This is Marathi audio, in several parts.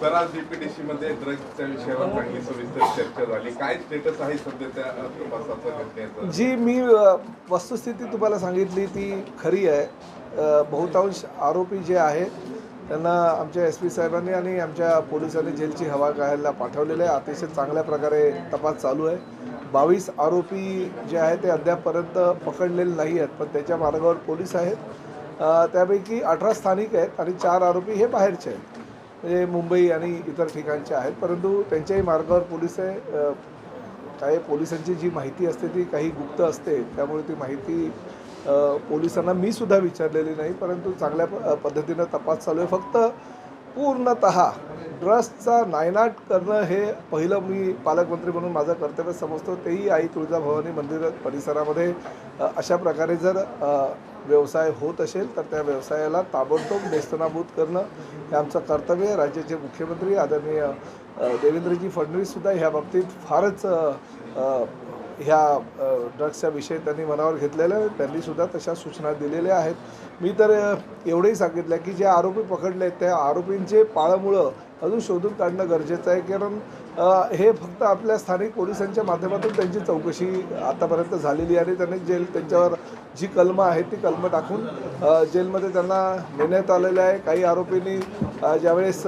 तर आज डीपीडीसी मध्ये ड्रग्जच्या विषयावर चांगली सविस्तर चर्चा झाली. काय स्टेटस आहे सध्या त्या तपासाचा जी मी वस्तुस्थिती तुम्हाला सांगितली ती खरी आहे. बहुतांश आरोपी जे आहे त्यांना आमच्या एस पी साहेबांनी आणि आमच्या पोलिसांनी जेलची हवा घालायला पाठवलेलं आहे. अतिशय चांगल्या प्रकारे तपास चालू आहे. बावीस आरोपी जे आहेत ते अद्यापपर्यंत पकडलेले नाही आहेत पण त्याच्या मार्गावर पोलीस आहेत. त्यापैकी अठरा स्थानिक आहेत आणि चार आरोपी हे बाहेरचे आहेत. म्हणजे मुंबई आणि इतर ठिकाणचे आहेत. परंतु त्यांच्याही मार्गावर पोलीस आहे. काही पोलिसांची जी माहिती असते ती काही गुप्त असते. त्यामुळे ती माहिती पोलिसांना मी सुद्धा विचारलेली नाही. परंतु चांगल्या प- पद्धतीनं तपास चालू आहे. फक्त पूर्णत ट्रस्टचा नायनाट करणं हे पहिलं मी पालकमंत्री म्हणून माझं कर्तव्य समजतो. तेही आई तुळजाभवानी मंदिर परिसरामध्ये. अशा प्रकारे जर व्यवसाय होत असेल तर त्या व्यवसायाला ताबडतोब नेस्तनाभूत करणं हे आमचं कर्तव्य आहे. राज्याचे मुख्यमंत्री आदरणीय देवेंद्रजी फडणवीससुद्धा ह्या बाबतीत फारच ह्या अ, ड्रग्सच्या विषयी त्यांनी मनावर घेतलेला आहे. त्यांनीसुद्धा तशा सूचना दिलेल्या आहेत. मी तर एवढंही सांगितलं की जे आरोपी पकडले आहेत त्या आरोपींचे पाळमुळं अजून शोधून काढणं गरजेचं आहे. कारण हे फक्त आपल्या स्थानिक पोलिसांच्या माध्यमातून त्यांची चौकशी आतापर्यंत झालेली आणि त्यांनी जेल त्यांच्यावर जी कलमं आहेत ती कलमं टाकून जेलमध्ये त्यांना नेण्यात आलेलं आहे. काही आरोपींनी ज्यावेळेस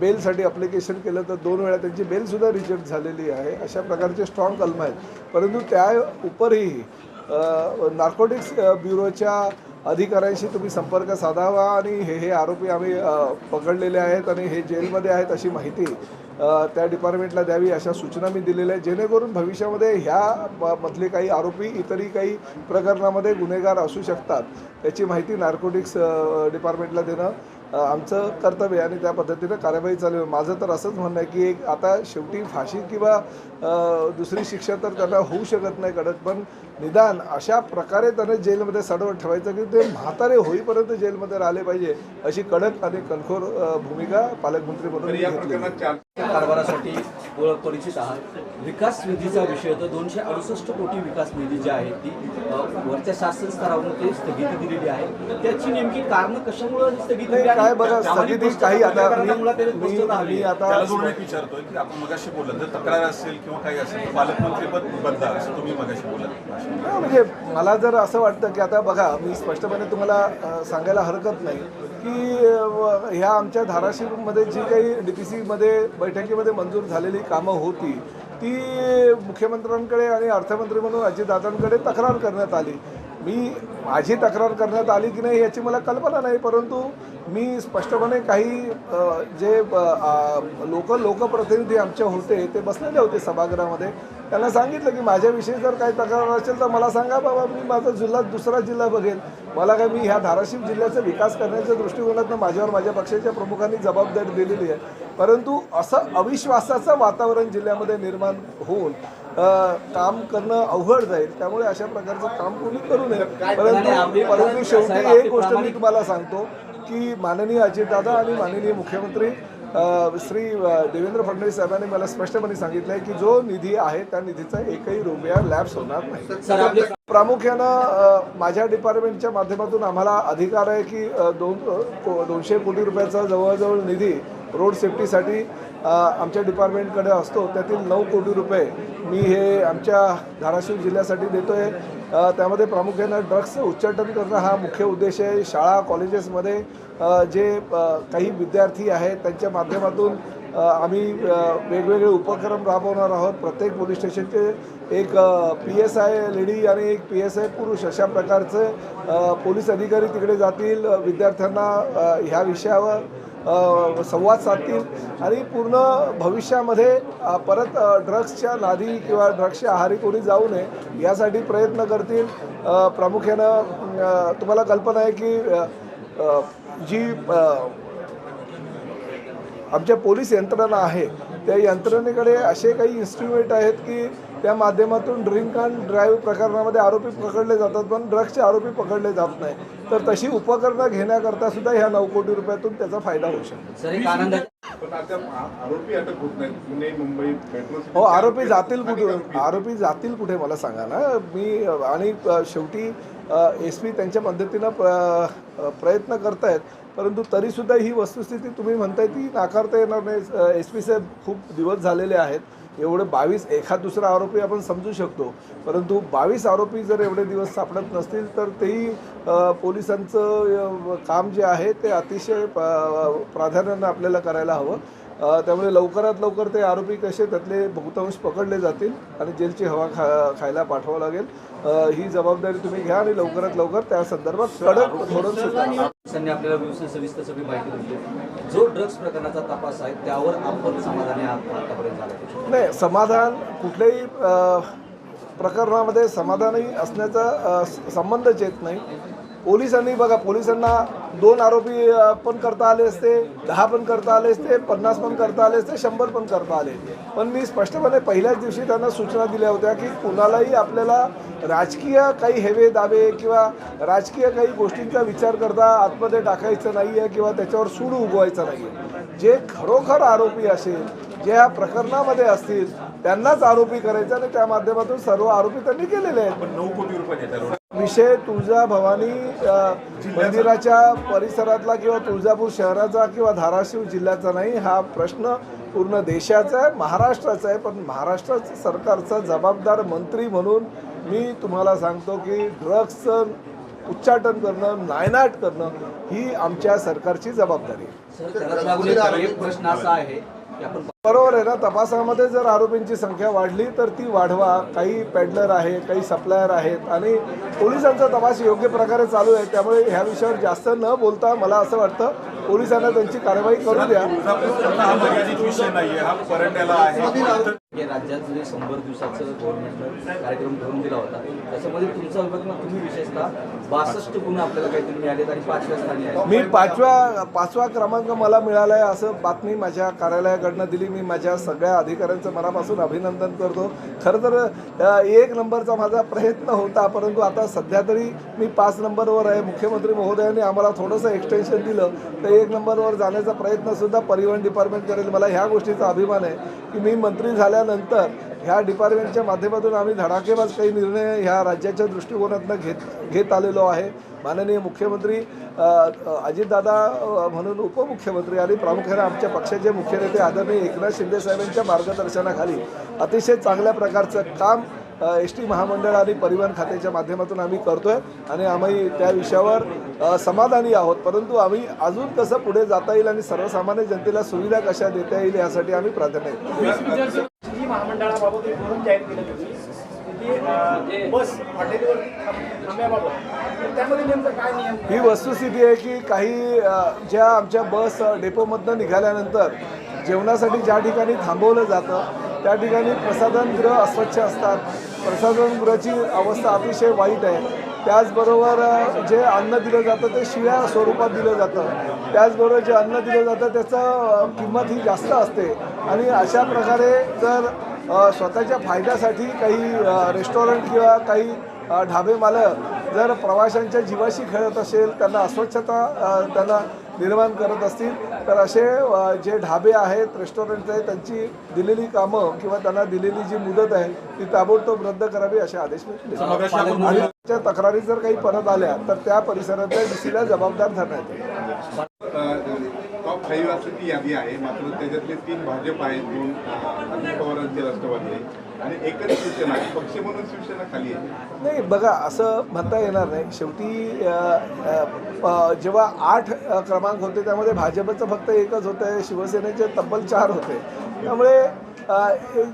बेलसाठी अप्लिकेशन केलं तर दोन वेळा त्यांची बेलसुद्धा रिजेक्ट झालेली आहे. अशा प्रकारचे स्ट्रॉंग कलम आहेत. परंतु त्या उपरही नार्कोटिक्स ब्युरोच्या अधिकाऱ्यांशी तुम्ही संपर्क साधावा आणि हे हे आरोपी आम्ही पकडलेले आहेत आणि हे जेलमध्ये आहेत अशी माहिती त्या डिपार्टमेंटला द्यावी अशा सूचना मी दिलेल्या आहेत. जेणेकरून भविष्यामध्ये ह्या मधले काही आरोपी इतरही काही प्रकरणामध्ये गुन्हेगार असू शकतात. त्याची माहिती नार्कोटिक्स डिपार्टमेंटला देणं आमचं कर्तव्य आणि त्या पद्धतीनं कार्यवाही चालू आहे. माझं तर असंच म्हणणं आहे की एक आता शेवटी फाशी किंवा दुसरी शिक्षा तर त्यांना होऊ शकत नाही कडक पण निदान अशा प्रकारे त्यांना जेलमध्ये सडवत ठेवायचं की ते म्हातारे होईपर्यंत जेलमध्ये राहिले पाहिजे अशी कडक आणि कणखोर भूमिका पालकमंत्री म्हणून तर कारभारासाठी ओळख परिचित आहात. विकास निधीचा विषय तर दोनशे अडुसष्ट कोटी विकास निधी जी आहे ती वरच्या शासन स्तरावरून ते स्थगिती दिलेली आहे. त्याची नेमकी कारण कशामुळे स्थगिती काय बघा प्रामाणिक स्थगिती काही आता मी. आता विचारतोय की आपण मगाशी बोलत जर तक्रार असेल किंवा काही असेल तर पालकमंत्री पद बदला असं तुम्ही मगाशी बोलत हा, म्हणजे मला जर असं वाटतं की आता बघा मी स्पष्टपणे तुम्हाला सांगायला हरकत नाही की ह्या आमच्या धाराशिवमध्ये जी काही डी पी सीमध्ये बैठकीमध्ये मंजूर झालेली कामं होती ती मुख्यमंत्र्यांकडे आणि अर्थमंत्री म्हणून अजितदादांकडे तक्रार करण्यात आली. मी माझी तक्रार करण्यात आली की नाही याची मला कल्पना नाही परंतु मी स्पष्टपणे काही जे लोक लोकप्रतिनिधी आमचे होते ते बसलेले होते सभागृहामध्ये. त्यांना सांगितलं की माझ्याविषयी जर काही तक्रार असेल तर मला सांगा बाबा मी माझा जिल्हा दुसरा जिल्हा बघेन मला काय मी ह्या धाराशिव जिल्ह्याचा विकास करण्याच्या दृष्टिकोनातून माझ्यावर माझ्या पक्षाच्या प्रमुखांनी जबाबदारी दिलेली आहे. परंतु असं अविश्वासाचं वातावरण जिल्ह्यामध्ये निर्माण होऊन काम करणं अवघड जाईल. त्यामुळे अशा प्रकारचं काम कोणी करू नये. परंतु परंतु शेवटी एक गोष्ट मी तुम्हाला सांगतो की माननीय अजितदादा आणि माननीय मुख्यमंत्री श्री देवेंद्र फडणवीस साहेबांनी मला स्पष्टपणे सांगितलं आहे की जो निधी आहे त्या निधीचा एकही रुपया लॅप्स होणार नाही. प्रामुख्यानं माझ्या डिपार्टमेंटच्या माध्यमातून आम्हाला अधिकार आहे की दोन दोनशे कोटी रुपयाचा जवळजवळ निधी रोड सेफ्टीसाठी आमच्या डिपार्टमेंटकडे असतो त्यातील नऊ कोटी रुपये मी हे आमच्या धाराशिव जिल्ह्यासाठी देतो आहे त्यामध्ये प्रामुख्यानं ड्रग्सचं उच्चाटन करणं हा मुख्य उद्देश आहे. शाळा कॉलेजेसमध्ये जे काही विद्यार्थी आहेत त्यांच्या माध्यमातून आम्ही वेगवेगळे उपक्रम राबवणार आहोत. प्रत्येक पोलीस स्टेशनचे एक पी एस आय लेडी आणि एक पी एस आय पुरुष अशा प्रकारचे पोलीस अधिकारी तिकडे जातील. विद्यार्थ्यांना ह्या विषयावर संवाद साधतील आणि पूर्ण भविष्यामध्ये परत ड्रग्सच्या नादी किंवा ड्रग्सच्या आहारी कोणी जाऊ नये यासाठी प्रयत्न करतील. प्रामुख्यानं तुम्हाला कल्पना आहे की जी आमच्या पोलीस यंत्रणा आहे त्या यंत्रणेकडे असे काही इन्स्ट्रुमेंट आहेत की त्या माध्यमातून ड्रिंक अँड ड्राईव्ह प्रकरणामध्ये आरोपी पकडले जातात पण ड्रग्सचे आरोपी पकडले जात नाही तर तशी उपकरणं घेण्याकरता सुद्धा ह्या नऊ कोटी रुपयातून त्याचा फायदा होऊ शकतो. सर एक आनंद पण आता आ- आरोपी अटक होत नाहीत? पुणे मुंबई मेट्रो सिटी हो आरोपी जातील कुठे आरोपी. जातील कुठे मला सांगा ना? मी आणि शेवटी एस पी त्यांच्या पद्धतीनं प्र प्रयत्न करतायत परंतु तरीसुद्धा ही वस्तुस्थिती तुम्ही म्हणताय ती नाकारता येणार नाही. एस पी साहेब खूप दिवस झालेले आहेत. एवढं बावीस एखाद दुसरा आरोपी आपण समजू शकतो. परंतु बावीस आरोपी जर एवढे दिवस सापडत नसतील तर तेही पोलिसांचं काम जे आहे ते अतिशय प्राधान्यानं आपल्याला करायला हवं. त्यामुळे लवकरात लवकर ते आरोपी कसे त्यातले बहुतांश पकडले जातील आणि जेलची हवा खा खायला पाठवावं लागेल. ही जबाबदारी तुम्ही घ्या आणि लवकरात लवकर त्या संदर्भात कडक धोरण पोलिसांनी आपल्याला सविस्तर सगळी माहिती दिली जो ड्रग्ज प्रकरणाचा तपास आहे त्यावर आपण समाधानी आतापर्यंत नाही समाधान कुठल्याही प्रकरणामध्ये समाधानही असण्याचा संबंधच येत नाही. पोलिसांनी बघा पोलिसांना दोन आरोपी पण करता आले असते दहा पण करता आले असते पन्नास पण करता आले असते शंभर पण करता आले. पण मी स्पष्टपणे पहिल्याच दिवशी त्यांना सूचना दिल्या होत्या की कुणालाही आपल्याला राजकीय काही हेवे दावे किंवा राजकीय काही गोष्टींचा विचार करता आतमध्ये टाकायचं नाही आहे किंवा त्याच्यावर सूड उगवायचं नाही आहे जे खरोखर आरोपी असेल जे या प्रकरणामध्ये असतील त्यांनाच आरोपी करायचं आणि त्या माध्यमातून सर्व आरोपी त्यांनी केलेले आहेत. पण नऊ कोटी रुपये विषय तुळजा भवानी मंदिराच्या परिसरातला किंवा तुळजापूर शहराचा किंवा धाराशिव जिल्ह्याचा नाही हा प्रश्न पूर्ण देशाचा आहे महाराष्ट्राचा आहे पण महाराष्ट्र सरकारचा जबाबदार मंत्री म्हणून मी तुम्हाला सांगतो की ड्रग्सचं उच्चाटन करणं नायनाट करणं ही आमच्या सरकारची जबाबदारी आहे. एक प्रश्न असा आहे की आपण बरोबर आहे ना? तपासामध्ये जर आरोपींची संख्या वाढली तर ती वाढवा. काही पॅडलर आहे काही सप्लायर आहेत आणि पोलिसांचा तपास योग्य प्रकारे चालू आहे. त्यामुळे ह्या विषयावर जास्त न बोलता मला असं वाटतं पोलिसांना त्यांची कारवाई करू द्या. हा हा हे राज्यात जे शंभर दिवसाचं कार्यक्रम दिला होता त्याच्यामध्ये तुमचा तुम्ही विशेषतः बासष्ट गुण आपल्याला काहीतरी मिळालेत आणि पाचव्या स्थानी मी पाचव्या पाचवा क्रमांक मला मिळाला आहे असं बातमी माझ्या कार्यालयाकडनं दिली. मी माझ्या सगळ्या अधिकाऱ्यांचं मनापासून अभिनंदन करतो. खरं तर एक नंबरचा माझा प्रयत्न होता परंतु आता सध्या तरी मी पाच नंबरवर आहे. मुख्यमंत्री महोदयांनी आम्हाला थोडंसं एक्सटेन्शन दिलं. तर एक नंबरवर जाण्याचा प्रयत्नसुद्धा परिवहन डिपार्टमेंट करेल. मला ह्या गोष्टीचा अभिमान आहे की मी मंत्री झाल्यानंतर ह्या डिपार्टमेंटच्या माध्यमातून आम्ही धडाकेबाज काही निर्णय ह्या राज्याच्या दृष्टिकोनातनं घेत घेत आलेलो आहे. माननीय मुख्यमंत्री अजितदादा म्हणून उपमुख्यमंत्री आणि प्रामुख्याने आमच्या पक्षाचे मुख्य नेते आदरणीय एकनाथ शिंदे साहेबांच्या मार्गदर्शनाखाली अतिशय चांगल्या प्रकारचं काम एस टी महामंडळ आणि परिवहन खात्याच्या माध्यमातून आम्ही करतोय आणि आम्ही त्या विषयावर समाधानी आहोत. परंतु आम्ही अजून कसं पुढे जाता येईल आणि सर्वसामान्य जनतेला सुविधा कशा देता येईल यासाठी आम्ही प्राधान्य की बस हॉटेलवरती त्यामध्ये नेमकं काय नियम ही वस्तुस्थिती आहे की काही ज्या आमच्या बस डेपोमधनं निघाल्यानंतर जेवणासाठी ज्या ठिकाणी थांबवलं जातं त्या ठिकाणी प्रसाधनगृह अस्वच्छ असतात. प्रसाधनगृहाची अवस्था अतिशय वाईट आहे. त्याचबरोबर जे अन्न दिलं जातं ते शिळ्या स्वरूपात दिलं जातं. त्याचबरोबर जे अन्न दिलं जातं त्याचं किंमत ही जास्त असते. आणि अशा प्रकारे जर स्वतःच्या फायद्यासाठी काही रेस्टॉरंट किंवा काही ढाबे मालक जर प्रवाशांच्या जीवाशी खेळत असेल त्यांना अस्वच्छता त्यांना निर्माण करत असतील तर असे जे ढाबे आहेत रेस्टॉरंट आहेत त्यांची दिलेली कामं किंवा त्यांना दिलेली जी मुदत आहे ती ताबडतोब रद्द करावी असे आदेश मी दिले मगाशी आपण आणि त्या तक्रारी जर काही परत आल्या तर त्या परिसरातल्या डीसीला जबाबदार धरण्यात येईल. टॉप फाईव्ह अशी ती यादी आहे. मात्र त्याच्यातले तीन भाजप आहेत दोन अजित पवारांचे राष्ट्रवादी आहे आणि एकच शिवसेना आहे. पक्ष म्हणून शिवसेना खाली आहे. नाही बघा असं म्हणता येणार नाही. शेवटी अ, जेव्हा आठ अ, क्रमांक होते त्यामध्ये भाजपचं फक्त एकच होतं शिवसेनेचे तब्बल चार होते. त्यामुळे अ,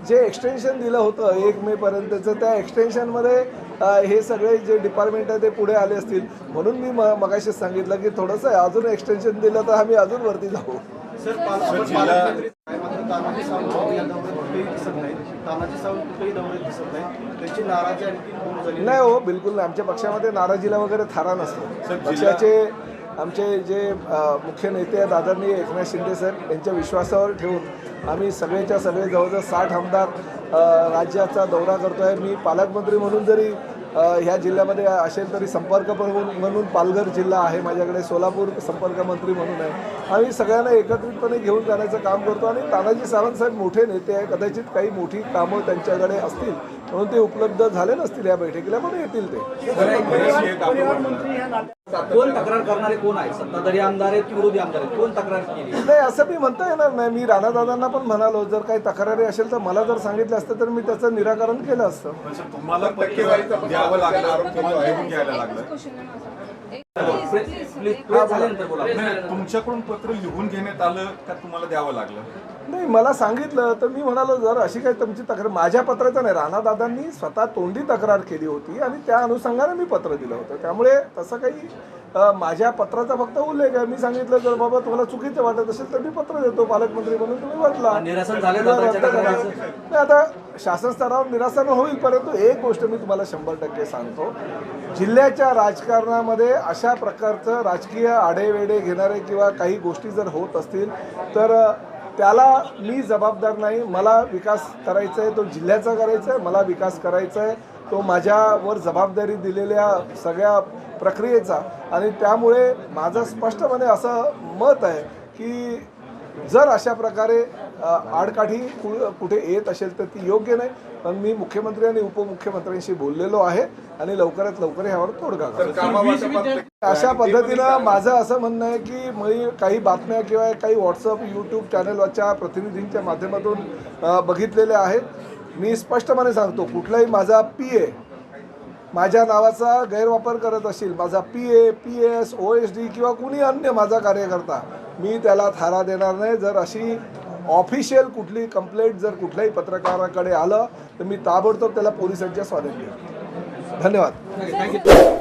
जे एक्सटेन्शन दिलं होतं एक मेपर्यंतचं त्या एक्सटेन्शनमध्ये हे सगळे जे डिपार्टमेंट आहे ते पुढे आले असतील. म्हणून मी म मगाशीच सांगितलं की थोडंसं अजून एक्सटेन्शन दिलं तर आम्ही अजून वरती जाऊ. नाही. तानाजी सावंत कुठेही दौऱ्यात दिसत नाही. त्यांची नाराजी आणखी दूर झाली नाही हो बिलकुल नाही. आमच्या पक्षामध्ये नाराजीला वगैरे थारा नसतो. पक्षाचे आमचे जे मुख्य नेते आहेत आदरणीय एकनाथ शिंदे साहेब यांच्या विश्वासावर ठेवून आम्ही सगळेच्या सगळे जवळजवळ साठ आमदार राज्याचा दौरा करतो आहे मी पालकमंत्री म्हणून जरी ह्या जिल्ह्यामध्ये असेल तरी संपर्क म्हणून म्हणून पालघर जिल्हा आहे माझ्याकडे सोलापूर संपर्क मंत्री म्हणून आहे. आम्ही सगळ्यांना एकत्रितपणे घेऊन जाण्याचं काम करतो आणि तानाजी सावंत साहेब मोठे नेते आहे कदाचित काही मोठी कामं त्यांच्याकडे असतील म्हणून ते उपलब्ध झाले नसतील या बैठकीला पण येतील ते. कोण तक्रार करणारे कोण आहे सत्ताधारी आमदार आहेत की विरोधी आमदार आहेत? कोण तक्रार केली? नाही असं मी म्हणता येणार नाही. मी राणादादांना पण म्हणालो जर काही तक्रारी असेल तर मला जर सांगितलं असतं तर मी त्याचं निराकरण केलं असतं. तुम्हाला तुमच्याकडून पत्र लिहून घेण्यात आलं का तुम्हाला द्यावं लागलं? नाही मला सांगितलं तर मी म्हणालो जर अशी काही तुमची तक्रार माझ्या पत्राचं नाही राणादादांनी स्वतः तोंडी तक्रार केली होती आणि त्या अनुषंगाने मी पत्र दिलं होतं. त्यामुळे तसं काही माझ्या पत्राचा फक्त उल्लेख आहे. मी सांगितलं जर बाबा तुम्हाला चुकीचं वाटत असेल तर मी पत्र देतो पालकमंत्री म्हणून तुम्ही तक्रारीचं? नाही आता शासन स्तरावर निरासन होईल परंतु एक गोष्ट मी तुम्हाला शंभर टक्के सांगतो. जिल्ह्याच्या राजकारणामध्ये अशा प्रकारचं राजकीय आडेवेडे घेणारे किंवा काही गोष्टी जर होत असतील तर त्याला मी जबाबदार नाही. मला विकास करायचा आहे तो जिल्ह्याचा करायचा आहे मला विकास करायचा आहे तो माझ्यावर जबाबदारी दिलेल्या सगळ्या प्रक्रियेचा. आणि त्यामुळे माझं स्पष्टपणे असं मत आहे की जर अशा प्रकारे आडकाठी कु- कुठे येत असेल तर ती योग्य नाही. पण मी मुख्यमंत्री आणि उपमुख्यमंत्र्यांशी बोललेलो आहे आणि लवकरात लवकर यावर तोडगा अशा पद्धतीनं माझं असं म्हणणं आहे की मी काही बातम्या किंवा काही व्हॉट्सअप यूट्यूब चॅनलवरच्या प्रतिनिधींच्या माध्यमातून बघितलेल्या आहेत. मी स्पष्टपणे सांगतो कुठलाही माझा पी ए माझ्या नावाचा गैरवापर करत असेल माझा P A P S O S D किंवा कुणी अन्य माझा कार्यकर्ता मी त्याला थारा देणार नाही. जर अशी ऑफिशियल कुठली कंप्लेंट जर कुठल्याही पत्रकाराकडे आलं तर मी ताबडतोब त्याला पोलिसांच्या स्वाधीन देईन धन्यवाद.